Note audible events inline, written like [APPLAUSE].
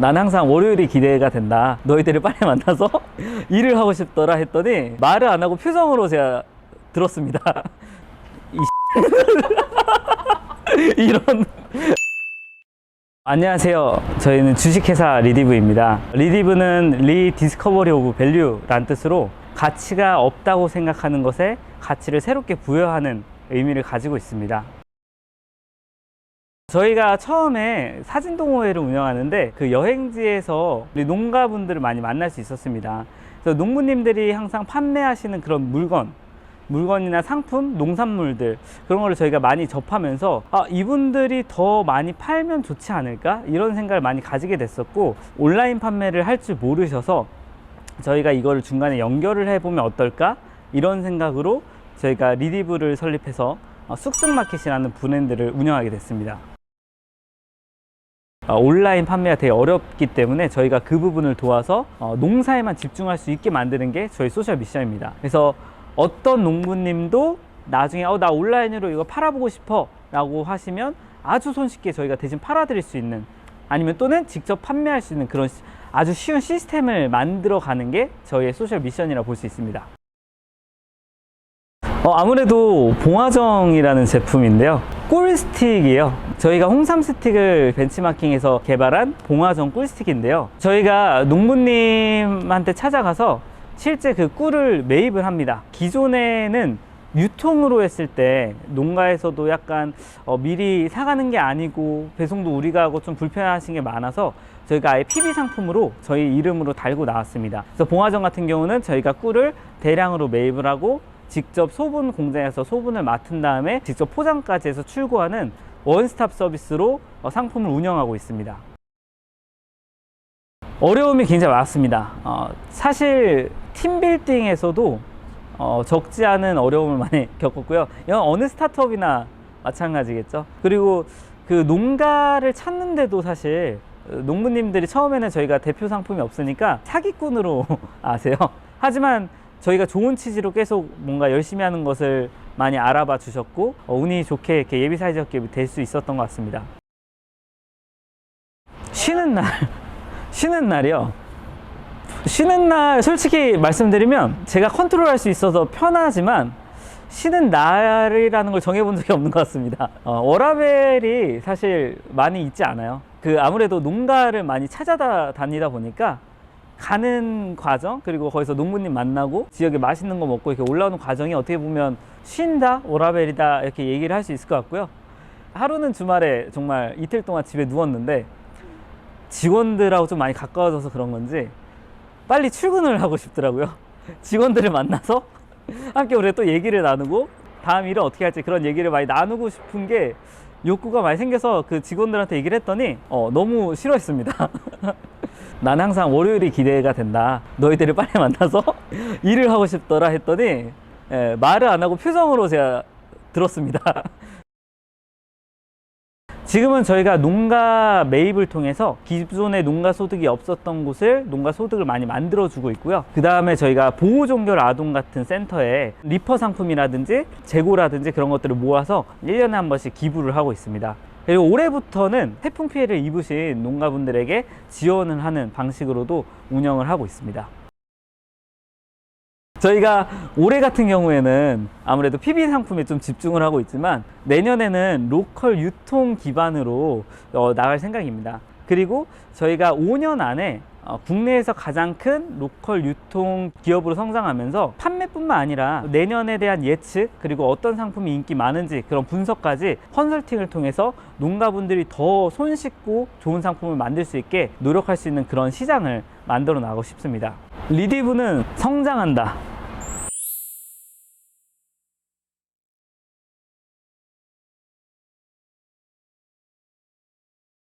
난 항상 월요일이 기대가 된다. 너희들을 빨리 만나서 [LAUGHS] 일을 하고 싶더라 했더니 말을 안 하고 표정으로 제가 들었습니다. [LAUGHS] 이 [LAUGHS] 이런 안녕하세요. 저희는 주식회사 리디브입니다. 리디브는 리 디스커버리 오브 밸류란 뜻으로 가치가 없다고 생각하는 것에 가치를 새롭게 부여하는 의미를 가지고 있습니다. 저희가 처음에 사진 동호회를 운영하는데 그 여행지에서 우리 농가분들을 많이 만날 수 있었습니다. 그래서 농부님들이 항상 판매하시는 그런 물건, 물건이나 상품, 농산물들 그런 거를 저희가 많이 접하면서 아, 이분들이 더 많이 팔면 좋지 않을까 이런 생각을 많이 가지게 됐었고 온라인 판매를 할 줄 모르셔서 저희가 이거를 중간에 연결을 해보면 어떨까 이런 생각으로 저희가 리디브를 설립해서 어, 쑥쑥마켓이라는 브랜드를 운영하게 됐습니다. 어, 온라인 판매가 되게 어렵기 때문에 저희가 그 부분을 도와서 어, 농사에만 집중할 수 있게 만드는 게 저희 소셜 미션입니다. 그래서 어떤 농부님도 나중에 어, 나 온라인으로 이거 팔아보고 싶어 라고 하시면 아주 손쉽게 저희가 대신 팔아드릴 수 있는 아니면 또는 직접 판매할 수 있는 그런 시- 아주 쉬운 시스템을 만들어 가는 게 저희의 소셜 미션이라 볼 수 있습니다. 어, 아무래도 봉화정이라는 제품인데요. 꿀 스틱이에요. 저희가 홍삼 스틱을 벤치마킹해서 개발한 봉화정 꿀스틱인데요. 저희가 농부님한테 찾아가서 실제 그 꿀을 매입을 합니다. 기존에는 유통으로 했을 때 농가에서도 약간 어, 미리 사가는 게 아니고 배송도 우리가 하고 좀 불편하신 게 많아서 저희가 아예 PB 상품으로 저희 이름으로 달고 나왔습니다. 그래서 봉화정 같은 경우는 저희가 꿀을 대량으로 매입을 하고 직접 소분 공장에서 소분을 맡은 다음에 직접 포장까지 해서 출고하는 원스톱 서비스로 어, 상품을 운영하고 있습니다. 어려움이 굉장히 많았습니다. 어, 사실 팀빌딩에서도 어, 적지 않은 어려움을 많이 [LAUGHS] 겪었고요. 이건 어느 스타트업이나 마찬가지겠죠. 그리고 그 농가를 찾는데도 사실 어, 농부님들이 처음에는 저희가 대표 상품이 없으니까 사기꾼으로 [LAUGHS] 아세요. 하지만 저희가 좋은 취지로 계속 뭔가 열심히 하는 것을 많이 알아봐 주셨고 어, 운이 좋게 이렇게 예비 사회적 기업이 될 수 있었던 것 같습니다. 쉬는 날, [LAUGHS] 쉬는 날이요. 쉬는 날 솔직히 말씀드리면 제가 컨트롤할 수 있어서 편하지만 쉬는 날이라는 걸 정해본 적이 없는 것 같습니다. 어, 워라벨이 사실 많이 있지 않아요. 그 아무래도 농가를 많이 찾아다니다 보니까 가는 과정 그리고 거기서 농부님 만나고 지역에 맛있는 거 먹고 이렇게 올라오는 과정이 어떻게 보면 쉰다 워라벨이다 이렇게 얘기를 할 수 있을 것 같고요. 하루는 주말에 정말 이틀 동안 집에 누웠는데 직원들하고 좀 많이 가까워져서 그런 건지 빨리 출근을 하고 싶더라고요. [LAUGHS] 직원들을 만나서 [LAUGHS] 함께 우리 또 얘기를 나누고 다음 일을 어떻게 할지 그런 얘기를 많이 나누고 싶은 게 욕구가 많이 생겨서 그 직원들한테 얘기를 했더니 어, 너무 싫어했습니다. [LAUGHS] 난 항상 월요일이 기대가 된다. 너희들을 빨리 만나서 [LAUGHS] 일을 하고 싶더라 했더니 예, 말을 안 하고 표정으로 제가 들었습니다. [LAUGHS] 지금은 저희가 농가 매입을 통해서 기존에 농가 소득이 없었던 곳을 농가 소득을 많이 만들어 주고 있고요. 그 다음에 저희가 보호종결 아동 같은 센터에 리퍼 상품이라든지 재고라든지 그런 것들을 모아서 1년에 한 번씩 기부를 하고 있습니다. 그리고 올해부터는 태풍 피해를 입으신 농가분들에게 지원을 하는 방식으로도 운영을 하고 있습니다. 저희가 올해 같은 경우에는 아무래도 PB 상품에 좀 집중을 하고 있지만 내년에는 로컬 유통 기반으로 어, 나갈 생각입니다. 그리고 저희가 5년 안에 어, 국내에서 가장 큰 로컬 유통 기업으로 성장하면서 판매뿐만 아니라 내년에 대한 예측 그리고 어떤 상품이 인기 많은지 그런 분석까지 컨설팅을 통해서 농가분들이 더 손쉽고 좋은 상품을 만들 수 있게 노력할 수 있는 그런 시장을 만들어 나가고 싶습니다. 리디브는 성장한다.